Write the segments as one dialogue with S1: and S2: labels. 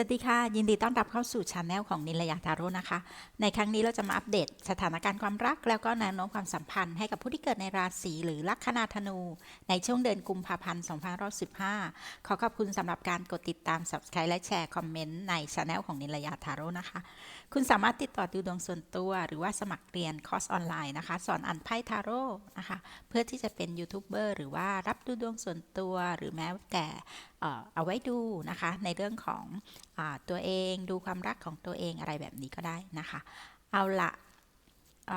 S1: สวัสดีค่ะ ยินดีต้อนรับเข้าสู่ช anel ของนิลยาทาโร่นะคะ ในครั้งนี้เราจะมาอัปเดตสถานการณ์ความรัก แล้วก็แนวโน้มความสัมพันธ์ให้กับผู้ที่เกิดในราศีหรือลัคนาธนู ในช่วงเดือนกุมภาพันธ์ 2515 ขอขอบคุณสำหรับการกดติดตาม subscribe และแชร์คอมเมนต์ในช anel ของนิลยาทาโร่นะคะ คุณสามารถติดต่อดูดวงส่วนตัว หรือว่าสมัครเรียนคอร์สออนไลน์นะคะ สอนอ่านไพ่ทาโร่นะคะ เพื่อที่จะเป็นยูทูบเบอร์หรือว่ารับดูดวงส่วนตัว หรือแม้แต่เอาไว้ดูนะคะ ในเรื่องของอตัวเองดูความรักของตัวเองอะไรแบบนี้ก็ได้นะคะ เอาละอ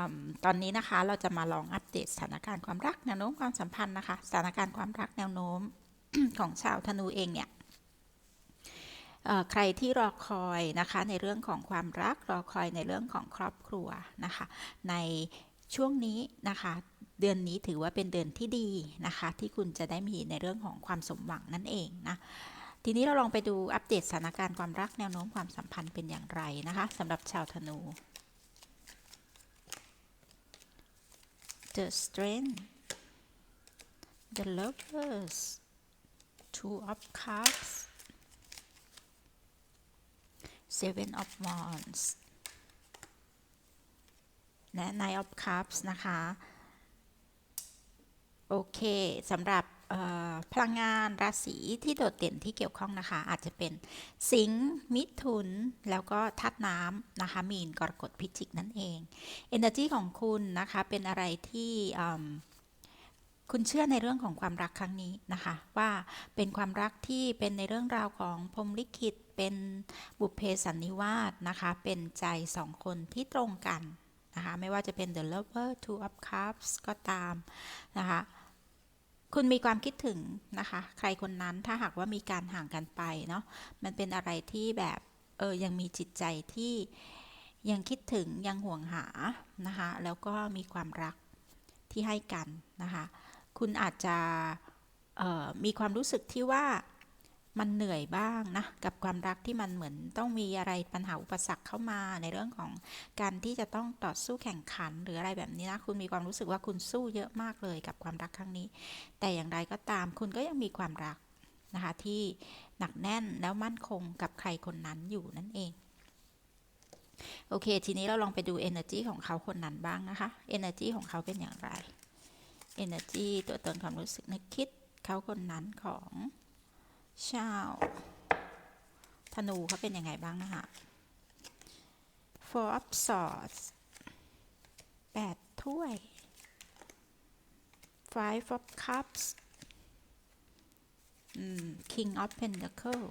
S1: ตอนนี้นะคะเราจะมาลองอัปเดตสถานการณ์ความรักแนวโน้มความสัมพันธ์นะคะสถานการณ์ความรักแนวโน้มของชาวธนูเองเนี่ยใครที่รอคอยนะคะในเรื่องของความรักรอคอยในเรื่องของครอบครัวนะคะ ในช่วงนี้นะคะ เดือนนี้ถือว่าเป็นเดือนที่ดีนะคะ ที่คุณจะได้มีในเรื่องของความสมหวังนั่นเองนะทีนี้เราลองไปดูอัปเดตสถานการณ์ความรักแนวโน้มความสัมพันธ์เป็นอย่างไรนะคะสำหรับชาวธนู The Strength The Lovers Two of Cups Seven of Wands และ Nine of Cups นะคะ โอเคสำหรับพลังงานราศีที่โดดเด่นที่เกี่ยวข้องนะคะ อาจจะเป็นสิงห์มิถุน แล้วก็ทัดน้ำนะคะ มีนกรกฎพิจิกนั่นเอง Energy ของคุณนะคะ เป็นอะไรที่คุณเชื่อในเรื่องของความรักครั้งนี้นะคะ ว่าเป็นความรักที่เป็นในเรื่องราวของพรหมลิขิต เป็นบุพเพสันนิวาสนะคะ เป็นใจสองคนที่ตรงกันนะคะ ไม่ว่าจะเป็น the lover two of cups ก็ตามนะคะ คุณมีความคิดถึงนะคะ ใครคนนั้นถ้าหากว่ามีการห่างกันไปเนาะมันเป็นอะไรที่แบบเออยังมีจิตใจที่ยังคิดถึงยังห่วงหานะคะแล้วก็มีความรักที่ให้กันนะคะ คุณอาจจะออมีความรู้สึกที่ว่า มันเหนื่อยบ้างนะกับความรักที่มันเหมือนต้องมีอะไรปัญหาอุปสรรคเข้ามาในเรื่องของการที่จะต้องต่อสู้แข่งขันหรืออะไรแบบนี้นะคุณมีความรู้สึกว่าคุณสู้เยอะมากเลยกับความรักครั้งนี้ แต่อย่างไรก็ตามคุณก็ยังมีความรักนะคะที่หนักแน่นแล้วมั่นคงกับใครคนนั้นอยู่นั่นเอง โอเค ทีนี้เราลองไปดู energy ของเขาคนนั้นบ้างนะคะ energy ของเขาเป็นอย่างไร energy ตัวตนความรู้สึกนึกคิดเขาคนนั้นของ ชาวธนูเขาเป็นยังไงบ้างนะคะ four of swords แปดถ้วย five of cups king of pentacle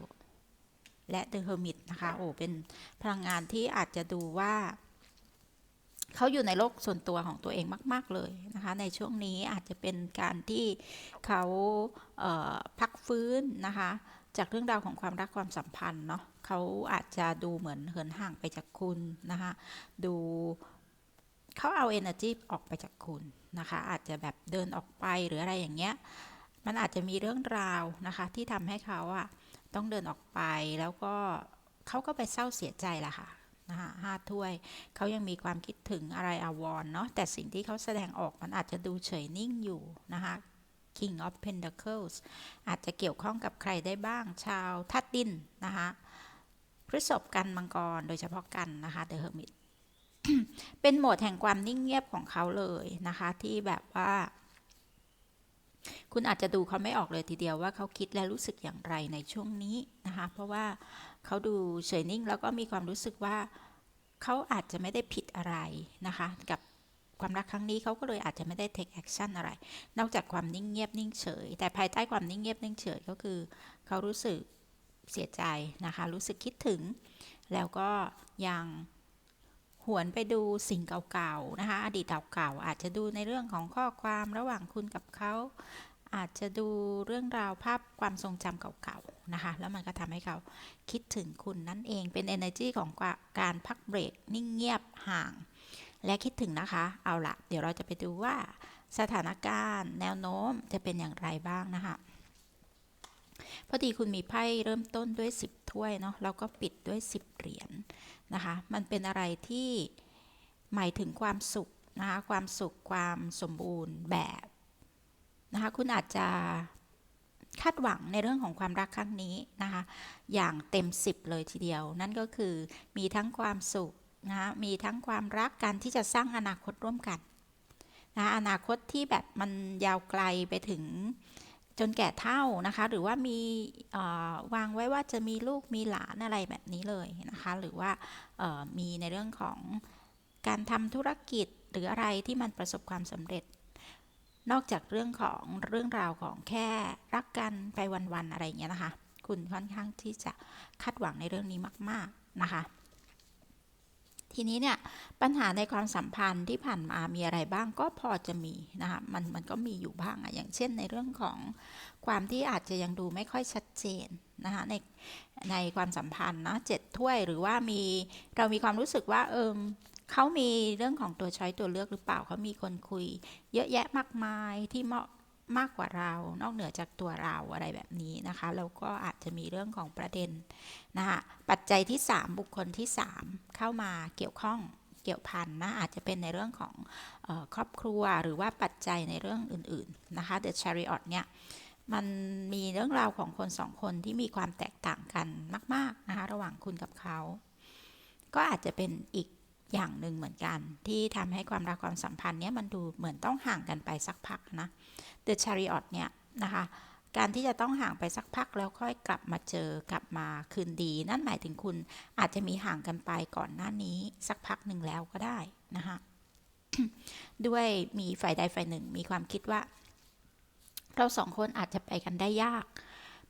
S1: และ the hermit นะคะ โอ้ เป็นพลังงานที่อาจจะดูว่า เขาอยู่ในโลกส่วนตัวของตัวเองมาก ๆ เลยนะคะ ในช่วงนี้อาจจะเป็นการที่เขาเพักฟื้นนะคะ จากเรื่องราวของความรักความสัมพันธ์เนาะเขาอาจจะดูเหมือนเหินห่างไปจากคุณนะคะ ดูเขาเอา energy ออกไปจากคุณนะคะ อาจจะแบบเดินออกไปหรืออะไรอย่างเงี้ย มันอาจจะมีเรื่องราวนะคะ ที่ทำให้เขาอะต้องเดินออกไปแล้วก็เขาก็ไปเศร้าเสียใจละค่ะ นะคะห้าถ้วย เขายังมีความคิดถึงอะไรอาวรณ์เนาะแต่สิ่งที่เขาแสดงออกมันอาจจะดูเฉยนิ่งอยู่นะคะ King of Pentacles อาจจะเกี่ยวข้องกับใครได้บ้าง ชาวทัดดินนะคะพฤษภกันมังกรโดยเฉพาะกันนะคะ The Hermit เป็นโหมดแห่งความนิ่งเงียบของเขาเลยนะคะ ที่แบบว่า คุณอาจจะดูเขาไม่ออกเลยทีเดียวว่าเขาคิดและรู้สึกอย่างไรในช่วงนี้นะคะ เพราะว่าเขาดูเฉยนิ่งแล้วก็มีความรู้สึกว่าเขาอาจจะไม่ได้ผิดอะไรนะคะ กับความรักครั้งนี้เขาก็เลยอาจจะไม่ได้ take action อะไร นอกจากความนิ่งเงียบนิ่งเฉย แต่ภายใต้ความนิ่งเงียบนิ่งเฉยก็คือ เขารู้สึกเสียใจนะคะ รู้สึกคิดถึง แล้วก็ยังหวนไปดูสิ่งเก่าๆนะคะ อดีตเก่าๆอาจจะดูในเรื่องของข้อความระหว่างคุณกับเขา อาจจะดูเรื่องราวภาพความทรงจำเก่าๆนะคะ แล้วมันก็ทำให้เขาคิดถึงคุณนั่นเองเป็น energy ของการพักเบรกนิ่งเงียบห่าง และคิดถึงนะคะ เอาละเดี๋ยวเราจะไปดูว่าสถานการณ์แนวโน้มจะเป็นอย่างไรบ้างนะคะ พอดีคุณมีไพ่เริ่มต้นด้วย 10 ถ้วยเนาะแล้วก็ปิดด้วย 10 เหรียญนะคะ มันเป็นอะไรที่หมายถึงความสุขนะคะ ความสุขความสมบูรณ์แบบ นะคะคุณอาจจะคาดหวังในเรื่องของความรักครั้งนี้นะคะอย่างเต็มสิบเลยทีเดียว นั่นก็คือมีทั้งความสุขนะคะมีทั้งความรักกันที่จะสร้างอนาคตร่วมกันนะอนาคตที่แบบมันยาวไกลไปถึงจนแก่เท่านะคะ หรือว่ามีวางไว้ว่าจะมีลูกมีหลานอะไรแบบนี้เลยนะคะ หรือว่ามีในเรื่องของการทำธุรกิจหรืออะไรที่มันประสบความสำเร็จ นอกจากเรื่องของเรื่องราวของแค่รักกันไปวันๆอะไรอย่างเงี้ยนะคะ คุณค่อนข้างที่จะคาดหวังในเรื่องนี้มาก ๆนะคะ ทีนี้เนี่ยปัญหาในความสัมพันธ์ที่ผ่านมามีอะไรบ้างก็พอจะมีนะคะมันมันก็มีอยู่บ้างอะอย่างเช่นในเรื่องของความที่อาจจะยังดูไม่ค่อยชัดเจนนะคะในในความสัมพันธ์นะเจ็ดถ้วยหรือว่ามีเรามีความรู้สึกว่าเอิม เขามีเรื่องของตัวช้อยตัวเลือกหรือเปล่าเขามีคนคุย เยอะแยะมากมายที่เหมาะมากกว่าเรา นอกเหนือจากตัวเราอะไรแบบนี้นะคะแล้วก็อาจจะมีเรื่องของประเด็นนะคะปัจจัยที่ 3 บุคคลที่ 3 เข้ามาเกี่ยวข้องเกี่ยวพันนะอาจจะเป็นในเรื่องของออครอบครัวหรือว่าปัจจัยในเรื่องอื่นๆนะคะ The Chariot เนี่ยมันมีเรื่องราวของคนสองคนที่มีความแตกต่างกันมาก ๆ นะคะ ระหว่างคุณกับเขา ก็อาจจะเป็นอีก อย่างหนึ่งเหมือนกัน ที่ทำให้ความรักความสัมพันธ์เนี้ยมันดูเหมือนต้องห่างกันไปสักพักนะ The Chariot เนี่ยนะคะการที่จะต้องห่างไปสักพักแล้วค่อยกลับมาเจอกลับมาคืนดี นั่นหมายถึงคุณอาจจะมีห่างกันไปก่อนหน้านี้ สักพักหนึ่งแล้วก็ได้นะคะด้วยมีฝ่ายใดฝ่ายหนึ่งมีความคิดว่า เราสองคนอาจจะไปกันได้ยาก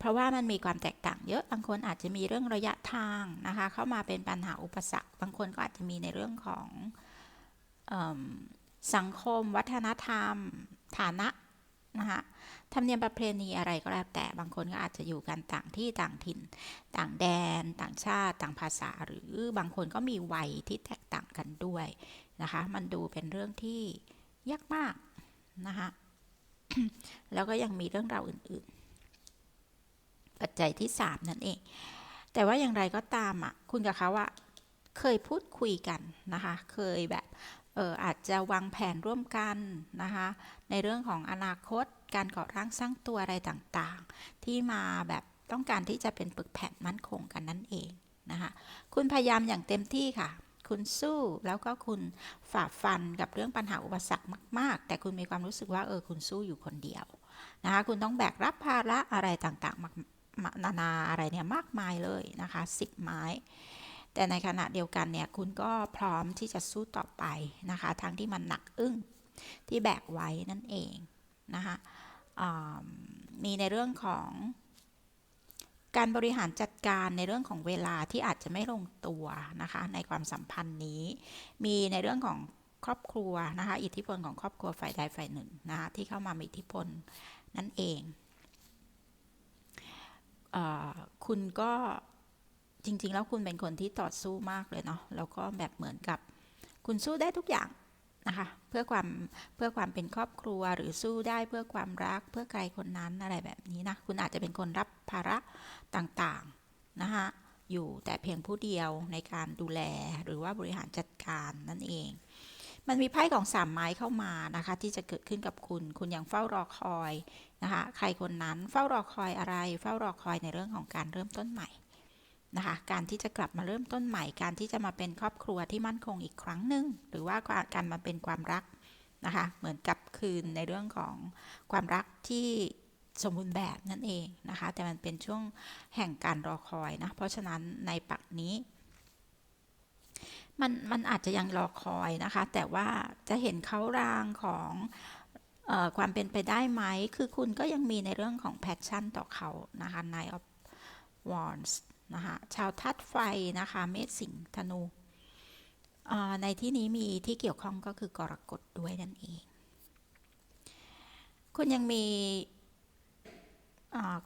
S1: เพราะว่ามันมีความแตกต่างเยอะ บางคนอาจจะมีเรื่องระยะทางนะคะ เข้ามาเป็นปัญหาอุปสรรค บางคนก็อาจจะมีในเรื่องของสังคม วัฒนธรรม ฐานะนะคะธรรมเนียมประเพณีอะไรก็แล้วแต่ บางคนก็อาจจะอยู่กันต่างที่ต่างถิ่น ต่างแดน ต่างชาติ ต่างภาษา หรือบางคนก็มีวัยที่แตกต่างกันด้วยนะคะ มันดูเป็นเรื่องที่ยากมากนะคะ แล้วก็ยังมีเรื่องราวอื่น ๆ ปัจจัยที่ 3 นั่นเอง แต่ว่าอย่างไรก็ตามอะคุณกับเขาอะเคยพูดคุยกันนะคะ เคยแบบเอออาจจะวางแผนร่วมกันนะคะในเรื่องของอนาคตการก่อร่างสร้างตัวอะไรต่างๆ ที่มาแบบต้องการที่จะเป็นปึกแผ่นมั่นคงกันนั่นเองนะคะคุณพยายามอย่างเต็มที่ค่ะ คุณสู้แล้วก็คุณฝ่าฟันกับเรื่องปัญหาอุปสรรคมาก ๆ แต่คุณมีความรู้สึกว่าเออคุณสู้อยู่คนเดียวนะคะคุณต้องแบกรับภาระอะไรต่างๆมาก นานาอะไรเนี่ยมากมายเลยนะคะสิบไม้ แต่ในขณะเดียวกันเนี่ยคุณก็พร้อมที่จะสู้ต่อไปนะคะ ทั้งที่มันหนักอึ้งที่แบกไว้นั่นเองนะคะมีในเรื่องของการบริหารจัดการในเรื่องของเวลาที่อาจจะไม่ลงตัวนะคะในความสัมพันธ์นี้ มีในเรื่องของครอบครัวนะคะอิทธิพลของครอบครัวฝ่ายใดฝ่ายหนึ่งนะคะที่เข้ามามีอิทธิพลนั่นเอง คุณก็จริง ๆ แล้วคุณเป็นคนที่ต่อสู้มากเลยเนาะแล้วก็แบบเหมือนกับ คุณสู้ได้ทุกอย่างนะคะเพื่อความเพื่อความเป็นครอบครัวหรือสู้ได้เพื่อความรักเพื่อใครคนนั้นอะไรแบบนี้นะคุณอาจจะเป็นคนรับภาระต่างๆนะคะอยู่แต่เพียงผู้เดียวในการดูแลหรือว่าบริหารจัดการนั่นเอง มันมีไพ่ของสามไม้เข้ามานะคะ ที่จะเกิดขึ้นกับคุณ คุณยังเฝ้ารอคอยนะคะ ใครคนนั้นเฝ้ารอคอยอะไร เฝ้ารอคอยในเรื่องของการเริ่มต้นใหม่นะคะ การที่จะกลับมาเริ่มต้นใหม่ การที่จะมาเป็นครอบครัวที่มั่นคงอีกครั้งหนึ่งหรือว่าการมาเป็นความรักนะคะ เหมือนกับคืนในเรื่องของความรักที่สมบูรณ์แบบนั่นเองนะคะ แต่มันเป็นช่วงแห่งการรอคอยนะ เพราะฉะนั้นในปักนี้ มันมันอาจจะยังรอคอยนะคะ แต่ว่าจะเห็นเขารางของออความเป็นไปได้ไหม คือคุณก็ยังมีในเรื่องของแพชชั่นต่อเขานะคะ Nine of Wands นะคะชาวทัดไฟนะคะเมษสิงห์ธนู ในที่นี้มีที่เกี่ยวข้องก็คือกรกฎด้วยนั่นเอง คุณยังมี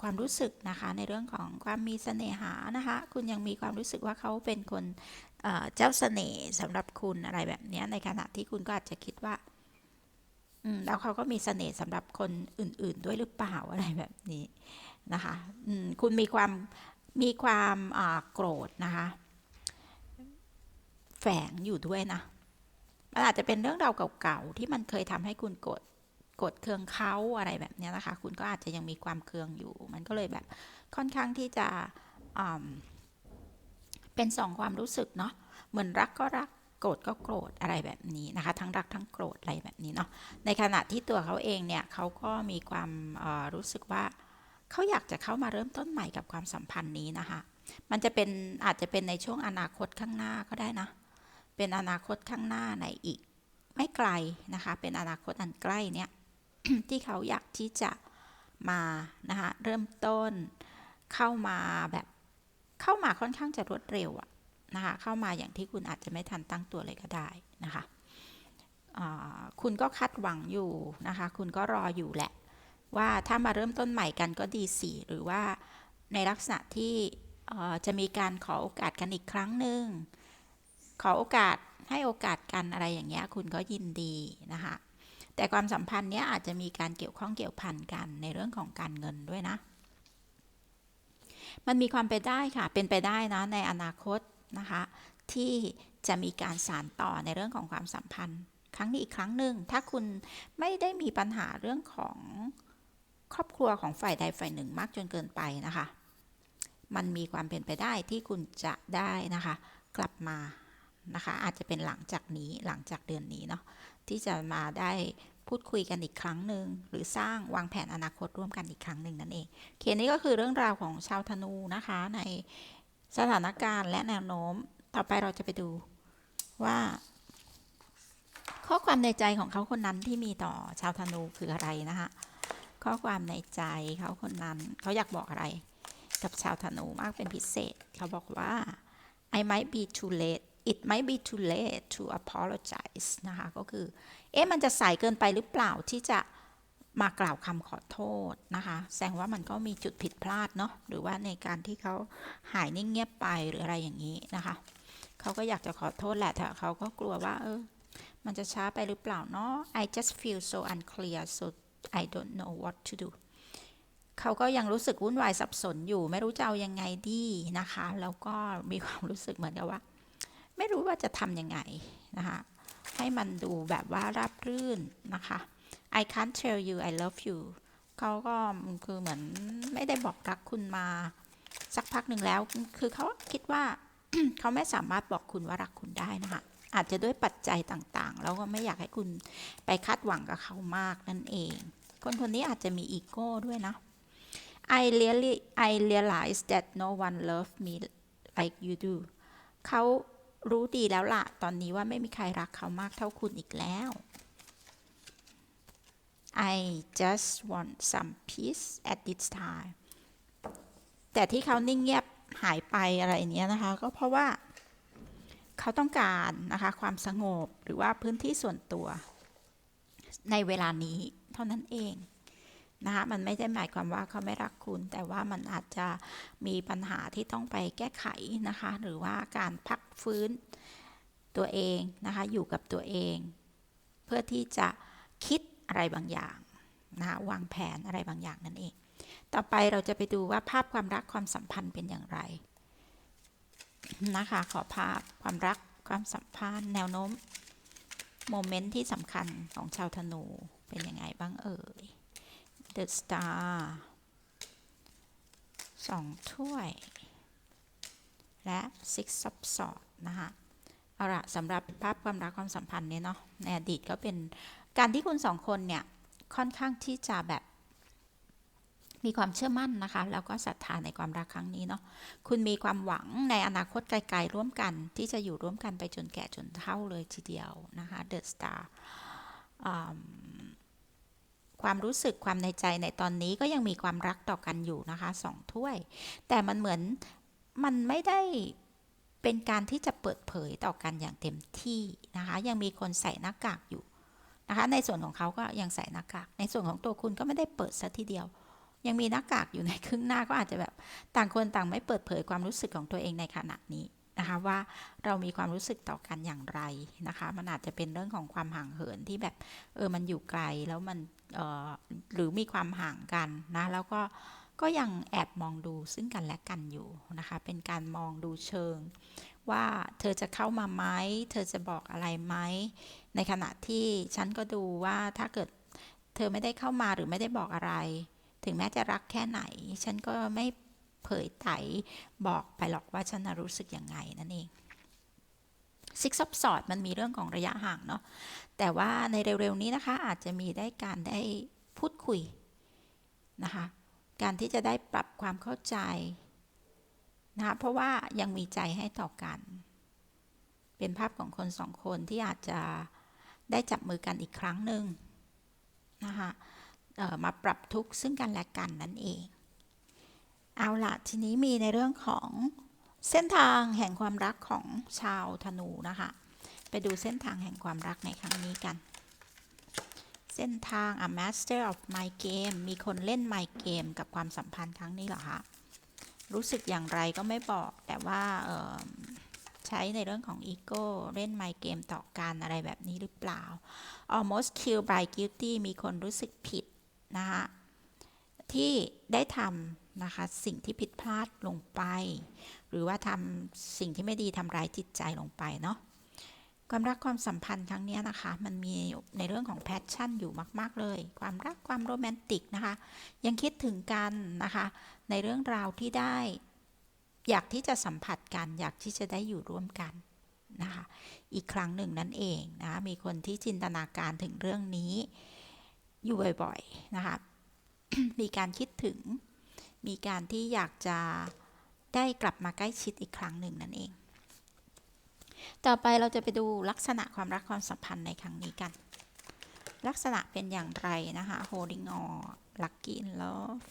S1: ความรู้สึกนะคะในเรื่องของความมีเสน่หานะคะ คุณยังมีความรู้สึกว่าเขาเป็นคน เจ้าเสน่ห์สำหรับคุณอะไรแบบนี้ในขณะที่คุณก็อาจจะคิดว่าแล้วเขาก็มีเสน่ห์สำหรับคนอื่น ๆ ด้วยหรือเปล่าอะไรแบบนี้นะคะคุณมีความมีความโกรธนะคะ แฝงอยู่ด้วยนะมันอาจจะเป็นเรื่องราวเก่าๆที่มันเคยทำให้คุณโกรธกดเคืองเขาอะไรแบบนี้นะคะ คุณก็อาจจะยังมีความเคืองอยู่ มันก็เลยแบบค่อนข้างที่จะอืม เป็นสองความรู้สึกเนาะเหมือนรักก็รักโกรธก็โกรธอะไรแบบนี้นะคะ ทั้งรักทั้งโกรธอะไรแบบนี้เนาะในขณะที่ตัวเขาเองเนี่ยเขาก็มีความรู้สึกว่าเขาอยากจะเข้ามาเริ่มต้นใหม่กับความสัมพันธ์นี้นะคะ มันจะเป็นอาจจะเป็นในช่วงอนาคตข้างหน้าก็ได้นะ เป็นอนาคตข้างหน้าในอีก ไม่ไกลนะคะ เป็นอนาคตอันใกล้เนี่ยที่เขาอยากที่จะมานะคะเริ่มต้นเข้ามาแบบ เข้ามาค่อนข้างจะรวดเร็วอะนะคะเข้ามาอย่างที่คุณอาจจะไม่ทันตั้งตัวเลยก็ได้นะคะคุณก็คาดหวังอยู่นะคะ คุณก็รออยู่แหละ ว่าถ้ามาเริ่มต้นใหม่กันก็ดีสิหรือว่าในลักษณะที่จะมีการขอโอกาสกันอีกครั้งหนึ่งขอโอกาสให้โอกาสกันอะไรอย่างเงี้ยคุณก็ยินดีนะคะแต่ความสัมพันธ์เนี้ยอาจจะมีการเกี่ยวข้องเกี่ยวพันกันในเรื่องของการเงินด้วยนะ มันมีความไปนได้ค่ะ เป็นไปได้นะในอนาคตนะคะ ที่จะมีการสานต่อในเรื่องของความสัมพันธ์ ครั้งนี้อีกครั้งหนึ่งถ้าคุณไม่ได้มีปัญหาเรื่องของครอบครัวของฝ่ายใดฝ่ายหนึ่งมากจนเกินไปนะคะ มันมีความเป็นไปได้ที่คุณจะได้นะคะ กลับมานะคะ อาจจะเป็นหลังจากนี้หลังจากเดือนนี้เนาะที่จะมาได้ พูดคุยกันอีกครั้งหนึ่งหรือสร้างวางแผนอนาคตร่วมกันอีกครั้งหนึ่งนั่นเองเคนี้ก็คือเรื่องราวของชาวธนูนะคะในสถานการณ์และแนวโน้ม ต่อไปเราจะไปดูว่า ข้อความในใจของเขาคนนั้นที่มีต่อชาวธนูคืออะไรนะคะข้อความในใจเขาคนนั้นเขาอยากบอกอะไร กับชาวธนูมากเป็นพิเศษ เขาบอกว่า I might be too late it might be too late to apologize นะคะก็คือ เอ๊ะมันจะสายเกินไปหรือเปล่าที่จะมากล่าวคำขอโทษนะคะ แสดงว่ามันก็มีจุดผิดพลาดเนาะหรือว่าในการที่เขาหายนิ่งเงียบไปหรืออะไรอย่างนี้นะคะเขาก็อยากจะขอโทษแหละแต่เขาก็กลัวว่าเออมันจะช้าไปหรือเปล่าเนาะ I just feel so unclear so I don't know what to do เขาก็ยังรู้สึกวุ่นวายสับสนอยู่ ไม่รู้จะเอายังไงดีนะคะ แล้วก็มีความรู้สึกเหมือนกับว่า ไม่รู้ว่าจะทำยังไงนะคะให้มันดูแบบว่าราบรื่นนะคะ I can't tell you I love you เขาก็คือเหมือนไม่ได้บอกรักคุณมา สักพักหนึ่งแล้ว คือเขาคิดว่าเขาไม่สามารถบอกคุณว่ารักคุณได้นะคะ อาจจะด้วยปัจจัยต่างๆ แล้วก็ไม่อยากให้คุณไปคาดหวังกับเขามากนั่นเอง คนคนนี้อาจจะมีอีโก้ด้วยนะ I really I realize that no one loves me like you do เขา รู้ดีแล้วล่ะ ตอนนี้ว่าไม่มีใครรักเขามากเท่าคุณอีกแล้ว I just want some peace at this time แต่ที่เขานิ่งเงียบหายไปอะไรเนี้ยนะคะ ก็เพราะว่าเขาต้องการนะคะ ความสงบหรือว่าพื้นที่ส่วนตัว ในเวลานี้เท่านั้นเอง นะคะมันไม่ได้หมายความว่าเขาไม่รักคุณ แต่ว่ามันอาจจะมีปัญหาที่ต้องไปแก้ไขนะคะ หรือว่าการพักฟื้นตัวเองนะคะ อยู่กับตัวเอง เพื่อที่จะคิดอะไรบางอย่างนะคะวางแผนอะไรบางอย่างนั่นเอง ต่อไปเราจะไปดูว่าภาพความรักความสัมพันธ์เป็นอย่างไรนะคะ ขอภาพความรักความสัมพันธ์แนวโน้มโมเมนต์ที่สำคัญของชาวธนูเป็นยังไงบ้างเอ่ย The Star สองถ้วย และ Six of Swords นะคะเอาละสำหรับภาพความรักความสัมพันธ์เนี่ยเนาะในอดีตก็เป็นการที่คุณสองคนเนี่ย ค่อนข้างที่จะแบบ มีความเชื่อมั่นนะคะ แล้วก็ศรัทธาในความรักครั้งนี้เนาะคุณมีความหวังในอนาคตไกลๆร่วมกัน ที่จะอยู่ร่วมกันไปจนแก่จนเฒ่าเลยทีเดียวนะคะ The Star ความรู้สึกความในใจในตอนนี้ก็ยังมีความรักต่อกันอยู่นะคะสองถ้วย แต่มันเหมือนมันไม่ได้เป็นการที่จะเปิดเผยต่อกันอย่างเต็มที่นะคะ ยังมีคนใส่หน้ากากอยู่นะคะ ในส่วนของเขาก็ยังใส่หน้ากาก ในส่วนของตัวคุณก็ไม่ได้เปิดซะทีเดียว ยังมีหน้ากากอยู่ในครึ่งหน้าก็อาจจะแบบต่างคนต่างไม่เปิดเผยความรู้สึกของตัวเองในขณะนี้นะคะว่าเรามีความรู้สึกต่อกันอย่างไรนะคะ มันอาจจะเป็นเรื่องของความห่างเหินที่แบบเออมันอยู่ไกลแล้วมัน หรือมีความห่างกันนะแล้วก็ก็ยังแอบมองดูซึ่งกันและกันอยู่นะคะเป็นการมองดูเชิง ว่าเธอจะเข้ามาไหมเธอจะบอกอะไรไหมในขณะที่ฉันก็ดูว่าถ้าเกิดเธอไม่ได้เข้ามาหรือไม่ได้บอกอะไร ถึงแม้จะรักแค่ไหน ฉันก็ไม่เผยไตบอกไปหรอกว่าฉันรู้สึกยังไงนั่นเอง Six of Swords มันมีเรื่องของระยะห่างเนาะแต่ว่าในเร็วๆนี้นะคะอาจจะมีได้การได้พูดคุยนะคะการที่จะได้ปรับความเข้าใจนะคะเพราะว่ายังมีใจให้ต่อกัน เป็นภาพของคนสองคนที่อาจจะได้จับมือกันอีกครั้งหนึ่งนะคะมาปรับทุกข์ซึ่งกันและกันนั่นเอง เอาละทีนี้มีในเรื่องของ เส้นทางแห่งความรักของชาวธนูนะคะ ไปดูเส้นทางแห่งความรักในครั้งนี้กัน เส้นทาง a master of my game มีคนเล่น my game กับความสัมพันธ์ครั้งนี้เหรอคะรู้สึกอย่างไรก็ไม่บอก แต่ว่าใช้ในเรื่องของอีโก้เล่น my game ต่อกันอะไรแบบนี้หรือเปล่า almost killed by guilty มีคนรู้สึกผิดนะคะที่ได้ทำ นะคะ สิ่งที่ผิดพลาดลงไป หรือว่าทำสิ่งที่ไม่ดีทำร้ายจิตใจลงไปเนาะความรักความสัมพันธ์ครั้งนี้นะคะ มันมีในเรื่องของแพชชั่นอยู่มาก ๆ เลย ความรักความโรแมนติกนะคะ ยังคิดถึงกันนะคะ ในเรื่องราวที่ได้ อยากที่จะสัมผัสกัน อยากที่จะได้อยู่ร่วมกันนะคะ อีกครั้งหนึ่งนั่นเองนะคะมีคนที่จินตนาการถึงเรื่องนี้อยู่บ่อย ๆ นะคะ มีการคิดถึง มีการที่อยากจะได้กลับมาใกล้ชิดอีกครั้งหนึ่งนั่นเอง ต่อไปเราจะไปดูลักษณะความรักความสัมพันธ์ในครั้งนี้กัน ลักษณะเป็นอย่างไรนะคะ holding on lucky in love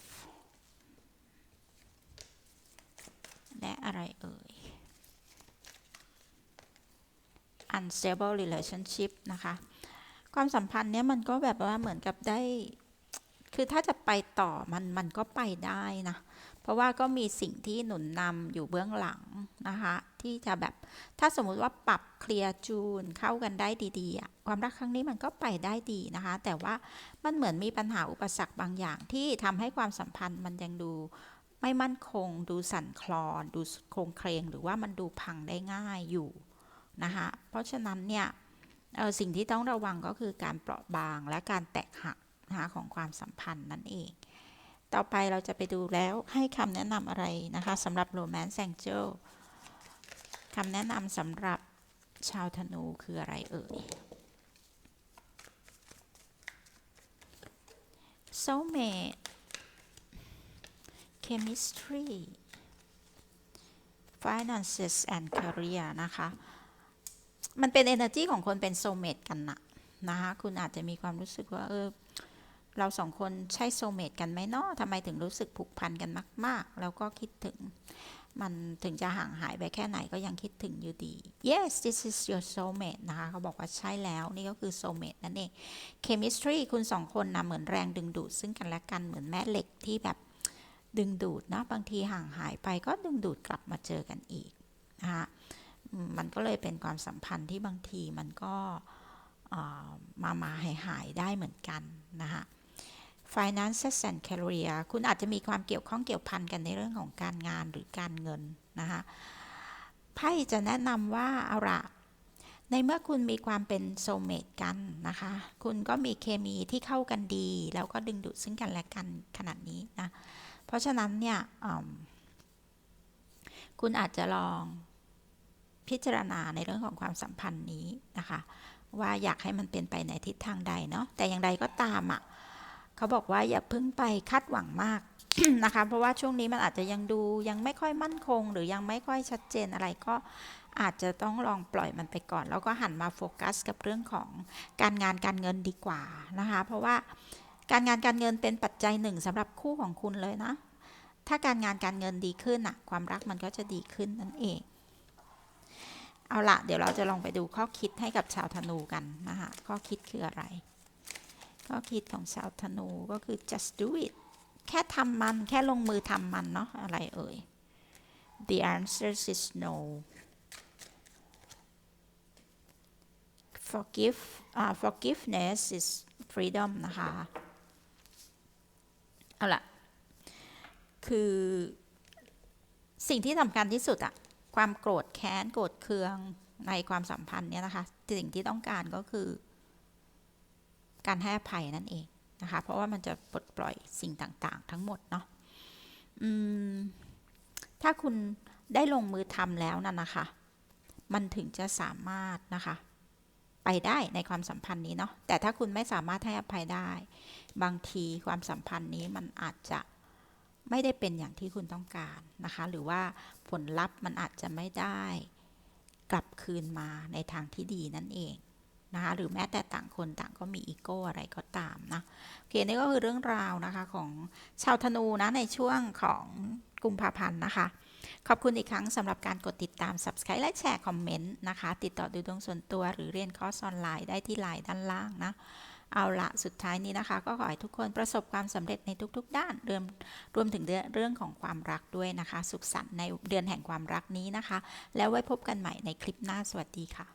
S1: และอะไรเอ่ย unstable relationship นะคะ ความสัมพันธ์เนี้ยมันก็แบบว่าเหมือนกับได้ คือถ้าจะไปต่อมันมันก็ไปได้นะ เพราะว่าก็มีสิ่งที่หนุนนำอยู่เบื้องหลังนะคะ ที่จะแบบถ้าสมมุติว่าปรับเคลียร์จูนเข้ากันได้ดีๆอะความรักครั้งนี้มันก็ไปได้ดีนะคะ แต่ว่ามันเหมือนมีปัญหาอุปสรรคบางอย่างที่ทำให้ความสัมพันธ์มันยังดูไม่มั่นคง ดูสั่นคลอน ดูโครงเคลงหรือว่ามันดูพังได้ง่ายอยู่นะคะเพราะฉะนั้นเนี่ยสิ่งที่ต้องระวังก็คือการเปราะบางและการแตกหัก นะคะของความสัมพันธ์นั่นเอง ต่อไปเราจะไปดูแล้วให้คำแนะนำอะไรนะคะสำหรับ Romance Angel คำแนะนำสำหรับชาวธนูคืออะไรเอ่ย Soulmate Chemistry Finances and Career นะคะ มันเป็น energy ของคนเป็น soulmate กันนะนะคะ คุณอาจจะมีความรู้สึกว่า เออ เราสองคนใช่โซเมตกันไหมเนาะทำไมถึงรู้สึกผูกพันกันมาก ๆ แล้วก็คิดถึง มันถึงจะห่างหายไปแค่ไหนก็ยังคิดถึงอยู่ดี yes this is your soulmate นะคะเขาบอกว่าใช่แล้วนี่ก็คือ soulmate นั่นเอง chemistry คุณสองคนนะเหมือนแรงดึงดูด ซึ่งกันและกันเหมือนแม่เหล็กที่แบบดึงดูดนะบางทีห่างหายไปก็ดึงดูดกลับมาเจอกันอีกนะคะมันก็เลยเป็นความสัมพันธ์ที่บางทีมันก็มามาหายหายได้เหมือนกันนะคะ finances and career คุณอาจจะมีความเกี่ยวข้องเกี่ยวพันกันในเรื่องของการงานหรือการเงินนะคะไพ่จะแนะนำว่าเอาละในเมื่อคุณมีความเป็นโซเมตกันนะคะ คุณก็มีเคมีที่เข้ากันดี แล้วก็ดึงดูดซึ่งกันและกันขนาดนี้นะ เพราะฉะนั้นเนี่ยคุณอาจจะลองพิจารณาในเรื่องของความสัมพันธ์นี้นะคะ ว่าอยากให้มันเป็นไปในทิศทางใดเนาะแต่อย่างใดก็ตามอะ เขาบอกว่าอย่าเพิ่งไปคาดหวังมากนะคะ เพราะว่าช่วงนี้มันอาจจะยังดูยังไม่ค่อยมั่นคง หรือยังไม่ค่อยชัดเจนอะไรก็อาจจะต้องลองปล่อยมันไปก่อน แล้วก็หันมาโฟกัส กับเรื่องของการงานการเงินดีกว่านะคะ เพราะว่าการงานการเงินเป็นปัจจัยหนึ่งสำหรับคู่ของคุณเลยนะ ถ้าการงานการเงินดีขึ้นอะความรักมันก็จะดีขึ้นนั่นเอง เอาละเดี๋ยวเราจะลองไปดูข้อคิดให้กับชาวธนูกันนะคะข้อคิดคืออะไร ข้อคิดของชาวธนูก็คือ just do it แค่ทำมันแค่ลงมือทำมันเนาะอะไรเอ่ย the answer is no forgive uh, forgiveness is freedom นะคะ เอาล่ะ คือสิ่งที่สำคัญที่สุดอะความโกรธแค้น โกรธเคืองในความสัมพันธ์เนี่ยนะคะ สิ่งที่ต้องการก็คือ การให้อภัยนั่นเองนะคะ เพราะว่ามันจะปลดปล่อยสิ่งต่างๆ ทั้งหมดเนาะถ้าคุณได้ลงมือทำแล้วนั่นนะคะ มันถึงจะสามารถนะคะ ไปได้ในความสัมพันธ์นี้เนาะ แต่ถ้าคุณไม่สามารถให้อภัยได้ บางทีความสัมพันธ์นี้มันอาจจะไม่ได้เป็นอย่างที่คุณต้องการนะคะ หรือว่าผลลัพธ์มันอาจจะไม่ได้กลับคืนมาในทางที่ดีนั่นเอง นะคะหรือแม้แต่ต่างคนต่างก็มีอีโก้อะไรก็ตามนะโอเคนี่ก็คือเรื่องราวนะคะของชาวธนูนะในช่วงของกุมภาพันธ์นะคะ ขอบคุณอีกครั้งสำหรับการกดติดตาม Subscribe และแชร์คอมเมนต์นะคะ ติดต่อดูดวงส่วนตัวหรือเรียนคอร์สออนไลน์ได้ที่ไลน์ด้านล่างนะเอาละสุดท้ายนี้นะคะ ก็ขอให้ทุกคนประสบความสำเร็จในทุก ๆ ด้านรวมรวมถึงเรื่องของความรักด้วยนะคะ สุขสันต์ในเดือนแห่งความรักนี้นะคะ แล้วไว้พบกันใหม่ในคลิปหน้าสวัสดีค่ะ